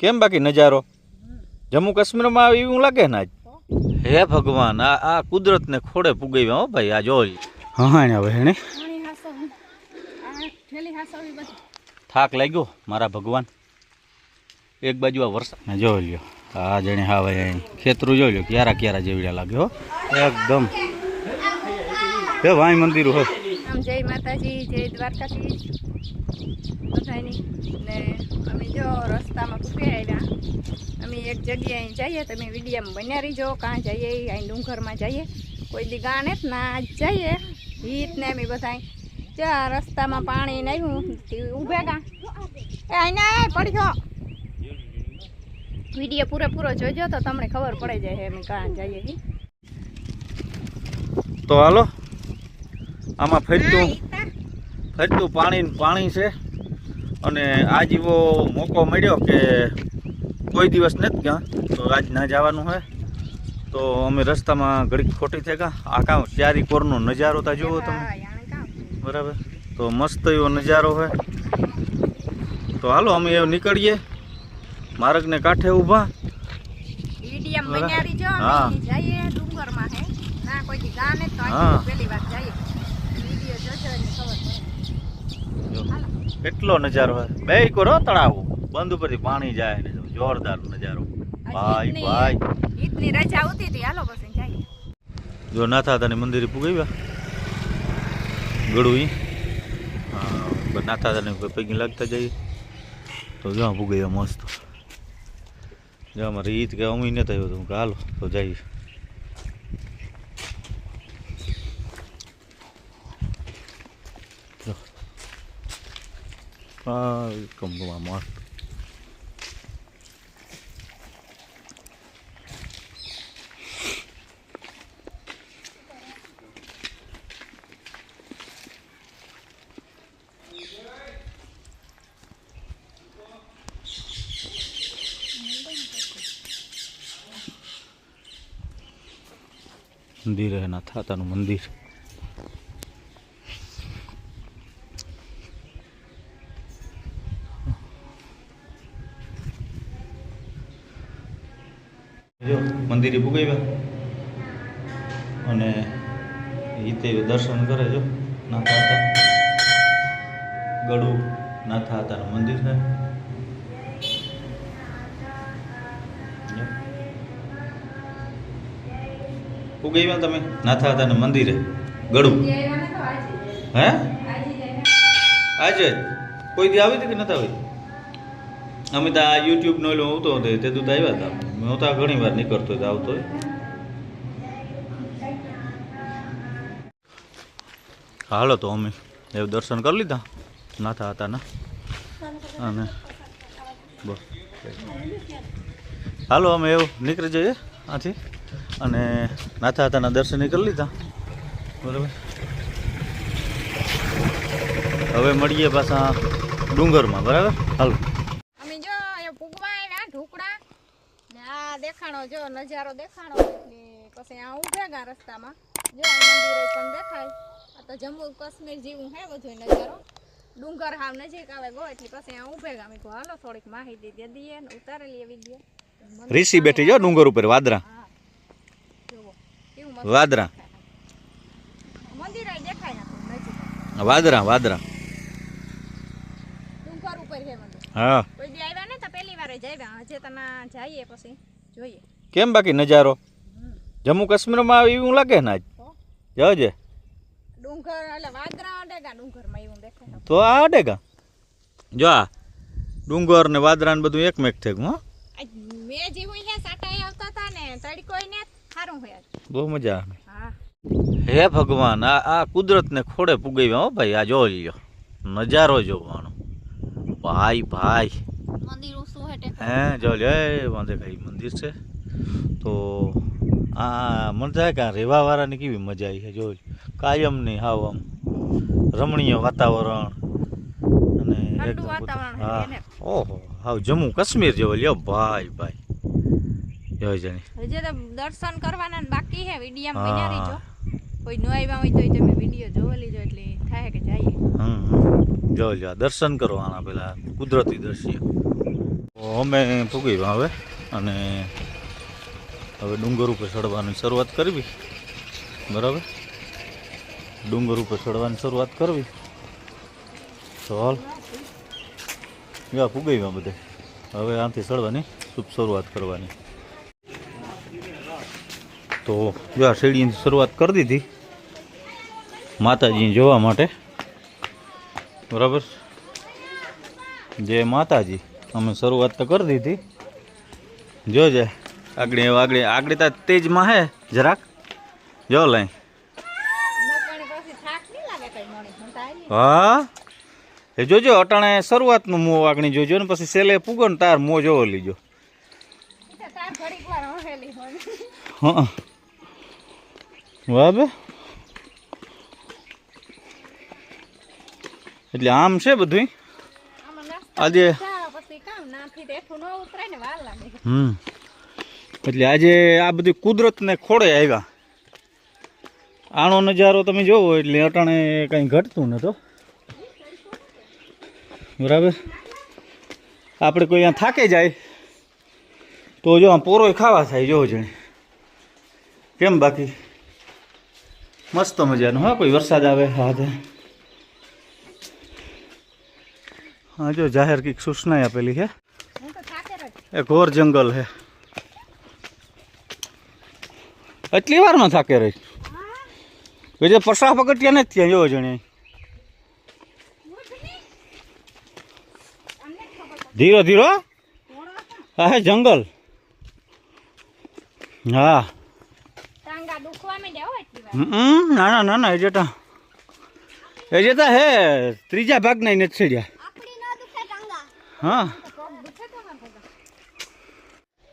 કેમ બાકી નજારો? જમ્મુ કાશ્મીરમાં એવું લાગે ને આજ? હે ભગવાન આ આ કુદરતને ખોડે પુગાવ્યા હો ભાઈ આ જોઈ. હા હવે હેણે થાક લાગ્યો મારા ભગવાન. એક બાજુ આ વરસાદ. જોઈ લ્યો. આ જણે હા ભાઈ અહીં ખેતરું જોઈ લ્યો. ક્યારા ક્યારા જેવડા લાગે હો. એકદમ. હે ભાઈ મંદિર હો. જય માતાજી જય દ્વારકાધીશ. બધાની ને અમે જો રસ્તામાં પૂકે આવ્યા. અમે એક જગ્યાએ જઈએ તમે વિડીયામાં બન્યા રહીજો કાં જઈએ અહીં ડુંગરમાં જઈએ. કોઈ દી ગાણે જ ના જઈએ. હીત ને અમે બધા જ્યાં રસ્તામાં પાણી ને આવ્યું તે ઊભે કાં એ અહીંયા પડી ગયો વીડિયો પૂરેપૂરો જોજો તો તમને ખબર પડી જાય અમે કાં જઈએ. તો હાલો. આમાં ફરતું ફરતું પાણી પાણી છે. અને આજ એવો મોકો મળ્યો કે કોઈ દિવસ નથી ગયા તો આજ ના જવાનું હોય. તો અમે રસ્તામાં ઘડીક ખોટી થઈ ગયા. આ કાં ચારી કોરનો નજારો તા જુઓ તમે. બરાબર? તો મસ્ત એવો નજારો હોય. તો હાલો અમે એવું નીકળીએ. માર્ગને કાંઠે ઊભા. હા. હે? કેટલો નજારો હોય. બે કરો તળાવ. બંધ ઉપરથી પાણી જાય ને જોરદાર નજારો. ભાઈ ભાઈ. ઈદની રજા આવતી હતી. હાલો પછી જાય જો ના થતા મંદિરે પુગાવ્યા. ગળું ઈ. હા ના થતા પૈકી લાગતા જઈએ. તો જો પુગાવ્યા મસ્ત. જો અમારે ઈદ કે અમી ન થયો તો હાલો તો જઈએ. જો. આ કંપમાં મસ્ત મંદિર હે ના થાતાનું મંદિર જો મંદિરે પુગાવ્યા અને રીતે દર્શન કરે જો નાથા હતા ગળું નાથા હતાનું મંદિર છે. ઉગાવ્યા તમે નાથા હતાનું મંદિરે. ગળું. હે? આજે કોઈ દી આવી હતી કે નથી આવી? અમે તો આ યુટ્યુબ નો ઓલો આવતો હતો, તે તું તો આવ્યા હતા. હું તો ઘણી વાર નીકળતો હતો આવતો. હાલો તો અમે એવું દર્શન કરી લીધા. નાથા હતા ના. અને બસ. હાલો અમે એવું નીકળી જઈએ આથી. અને નાથા હતાના દર્શન કરી લીધા. બરાબર. હવે મળીએ પાછા ડુંગરમાં, બરાબર? હાલો અમે જો એ પૂગવા આવ્યા ઢોકળા ને દેખાણો જો નજારો દેખાણો. એટલે પછી આ ઉભેગા ગા રસ્તામાં. જો મંદિર પણ દેખાય. આ તો જમ્મુ કાશ્મીર જેવું હે બધું નજારો. ડુંગર હાવ નજીક આવે ગો એટલે પછી આ ઉભેગા મેં કહું હાલો થોડીક માહિતી દે દઈએ ને ઉતારેલી વીડિયો રીસી બેઠી જો ડુંગર ઉપર વાદરા. વાદરા. મંદિરે દેખાય વાદરા વાદરા. ડુંગર ઉપર હે મંદિર. હા. કોઈ દી આવ્યા ને તો પહેલી વાર જ આવ્યા. હજે તને જઈએ પછી. જોઈએ. કેમ બાકી નજારો? જમ્મુ કાશ્મીરમાં એવું લાગે ને આજ? જજે ડુંગર એટલે વાદરા અડેગા ડુંગરમાં એવું દેખાય તો આ અડેગા જો આ ડુંગર ને વાદરા ને બધું એકમેક થઈ ગયું હો. આજ જેવું છે સાટાઈ આવતા હતા ને તડકોય ને સારું હોય બહુ મજા આવે. હા. હે ભગવાન આ આ કુદરતને ખોડે પુગાવ્યા હો ભાઈ આ જો લ્યો. નજારો જોવાનો. ભાઈ ભાઈ. મંદિર ઊંચું હટે હે જો વાંધે કઈ મંદિર છે? તો આ મને થાય કે આ રહેવાવાળાની કેવી મજા આવી છે જો કાયમની હાવ આમ રમણીય વાતાવરણ અને હા ઓહો હાવ જમ્મુ કાશ્મીર જેવો લ્યો ભાઈ ભાઈ. જય જણી હજે તો દર્શન કરવાના બાકી છે વિડિયા હા. બન્યા રહીજો. કોઈ ન આવ્યા હોય તો તમે વીડિયો જોવો લીજો એટલે થાય કે જઈએ હમ જો જો દર્શન કરવાના પેલા કુદરતી દ્રશ્ય. અમે પૂગી હવે અને હવે ડુંગર ઉપર ચડવાની શરૂઆત કરવી. બરાબર? ડુંગર ઉપર ચડવાની શરૂઆત કરવી. તો હાલ, યા પૂગી બધે. હવે આથી ચડવાની શુભ શરૂઆત કરવાની. તો યા શેરડીની શરૂઆત કરી દીધી. માતાજીને જોવા માટે. બરાબર? જય માતાજી. અમે શરૂઆત તો કરી દીધી. જોજે. આગળ આગળ. આગળ તો તેજમાં હે, જરાક. જો લઈ. હા? એ જોજો, અટાણે શરૂઆતનું મોં વાગણી જોજો ને પછી સેલે પૂગો ને તાર મોં જોવો લીજો. ઈ વાહ. હા. બરાબર એટલે આમ છે બધું આજે હમ. એટલે આજે આ બધી કુદરતને ખોડે આવ્યા. આનો નજારો તમે જોવો એટલે અટાણે કંઈ ઘટતું નતો બરાબર? આપણે કોઈ અહીંયા થાકે જાય, તો જો આ પોરોય ખાવા થાય, જોવો જણે. કેમ બાકી? મસ્ત મજાનું, હા, કોઈ વરસાદ આવે? હા હા, જો જાહેર કંઈક સૂચના આપેલી છે. થાકેર ઓર ઘોર જંગલ હે. એટલી વારમાં થાકે રહી. કે જે પસા પગટ્યા નથી ત્યાં જોવો જણે. ધીરો ધીરો. હા હે જંગલ. હા. ના ના ના ના એ જતા એ જતા હે ત્રીજા ભાગના નહીં નથી છેડ્યા હા તો પગ દુખે તો મારા પગ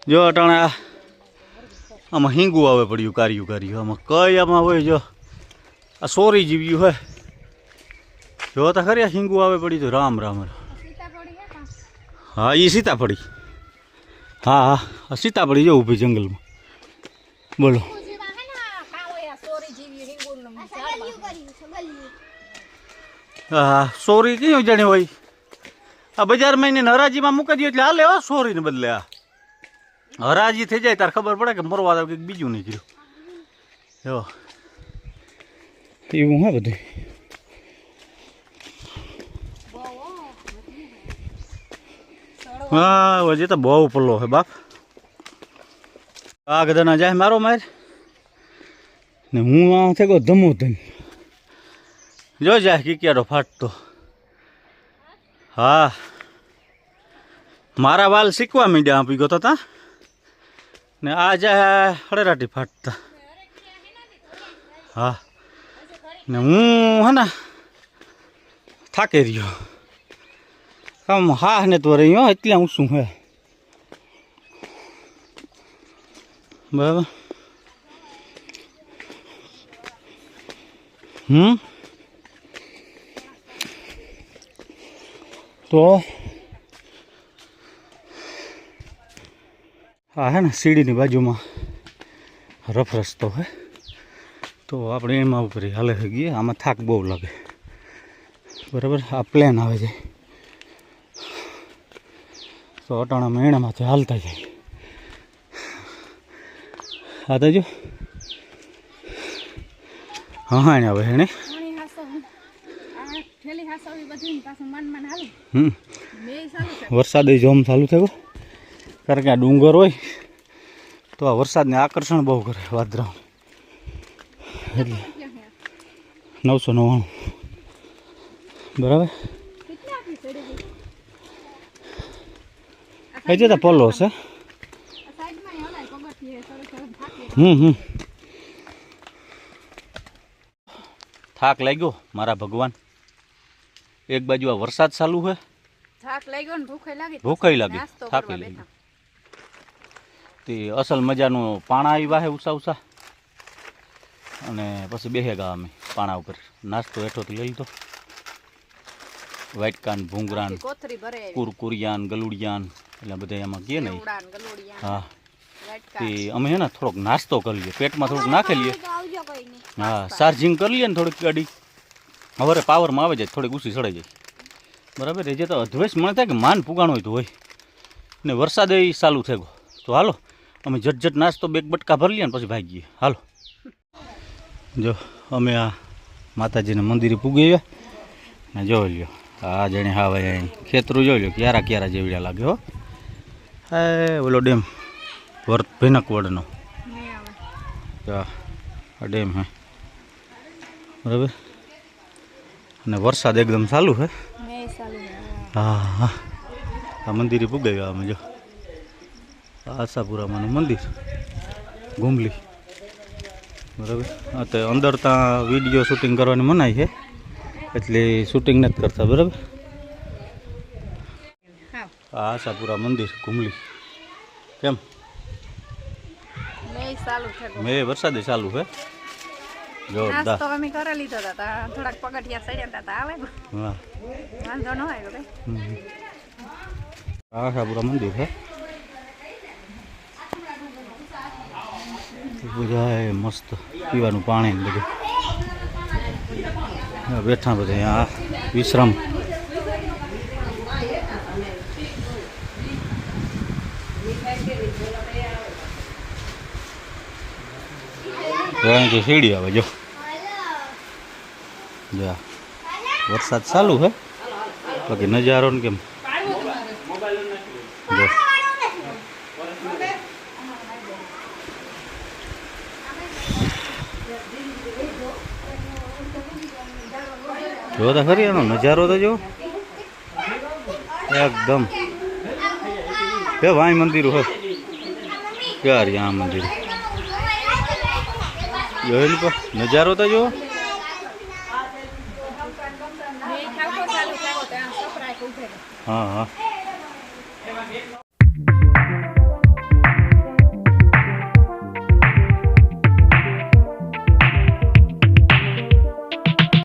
જો અટાણે આ આમાં હિંગું આવે પડ્યું, કાર્યું કાર્યું. આમાં કઈ આમાં હોય જો? આ સોરી જીવ્યું હોય. જો તો ખરી આ હિંગું આવે પડ્યું તો રામ રામ. હે એ સીતાફળી. હા હા, આ સીતાફળી જો ઊભી જંગલમાં. બોલો. હે આ સોરી કયું જાણે હોય? આ બજારમાં એને નરાજીમાં મૂકી દો એટલે હાલે લેવા સોરીને બદલે આ. હરાજી થઈ જાય તાર ખબર પડે કે મરવા દો કંઈક બીજું નીકળ્યું જો. એવું હા બધું હા હજી તો બહુ પલ્લો હે બાપ. આ ગધાના જાય મારો માર. ને હું આ થઈ ગયો ધમો ધમ. જો જાય કિકિયારો ફાટતો. હા. મારા વાલ શીખવા માંડ્યા આપી ગયો તો તા. ને આ જાય હળેરાટી ફાટતા. હા. ને હું હે ને થાકે રહ્યો. આમ હા ને તો રહ્યો એટલે હું શું હે? બરાબર. હમ? તો આ હે ને સીડીની બાજુમાં રફ રસ્તો હે. તો આપણે એમાં ઉપર હાલે ગઈએ આમાં થાક બહુ લાગે. બરાબર? આ પ્લેન આવે છે. તો અટાણા મેણામાંથી હાલતા જાય. હા તો જો. હા હા એને આવે એને વરસાદ જોમ ચાલુ થયો. કારણ કે આ ડુંગર હોય તો આ વરસાદને આકર્ષણ બહુ કરે વાદરા એટલે નવસો નવ્વાણું. બરાબર? એ જતા પલ્લો થાકી હમ હમ. થાક લાગ્યો મારા ભગવાન. એક બાજુ આ વરસાદ ચાલુ છે. થાક લાગ્યો ને ભૂખે લાગી. ભૂખય લાગી. થાકી લાગી તે અસલ મજાનું પાણા આવી વાહે ઉષા ઉષા. અને પછી બેહેગા અમે પાણા ઉપર. નાસ્તો હેઠોથી લઈ લીધો. વાટકાન ભૂંગરાન. કુરકુરિયાન ગલુડિયાન એટલે બધા એમાં કહે ને હા. તે અમે હે ને થોડોક નાસ્તો કરી લઈએ. પેટમાં થોડુંક નાખી લઈએ. હા ચાર્જિંગ કરી લઈએ ને થોડીક ગાડી. હવે પાવરમાં આવે જાય થોડીક ઊંચી સડાઈ જાય. બરાબર એ જે તો અધવેશ મને થાય કે માન પુગાણો હોય તો હોય. ને વરસાદ એ ચાલુ થઈ ગયો. તો હાલો અમે જટ જટ નાસ્તો બેગ બટકા ભરી લઈએ ને પછી ભાગીએ. હાલો. જો અમે આ માતાજીના મંદિરે પૂગી ગયા ને જોઈ લ્યો આ જણે હા ભાઈ અહીં ખેતરું જોઈ લ્યો ક્યારા ક્યારા જેવડ્યા લાગે હો. હે ઓલો ડેમ વર્ત ભીનકવડનો. આ ડેમ હે. બરાબર? અને વરસાદ એકદમ ચાલુ હે. હા હા. આ મંદિરે પૂગાવ્યા અમે જો. આશાપુરામાનું મંદિર. ગુમલી. બરાબર? હા તો અંદર ત્યાં વીડિયો શૂટિંગ કરવાની મનાઈ છે. એટલે શૂટિંગ નથી કરતા બરાબર? આ આશાપુરા મંદિર ગુમલી. કેમ? મેં વરસાદે ચાલુ છે જોરદાર. નાસ્તો અમે કરી લીધો હતા થોડાક પગથિયા ચડ્યા હતા આવે. હા. વાંધો ન આવ્યો કઈ આશાપુરા મંદિર છે બધા મસ્ત પીવાનું પાણી બધું. બેઠા બધા આ વિશ્રામ. કે સીડી આવે, જો. જા વરસાદ ચાલુ હે. બાકી નજારો ને કેમ? જો. જો તો ખરી, એનો નજારો તો જો એકદમ. કે ભાઈ મંદિર, હો. ક્યાં આ મંદિર? જોયેલું પણ નજારો તો જો હા હા.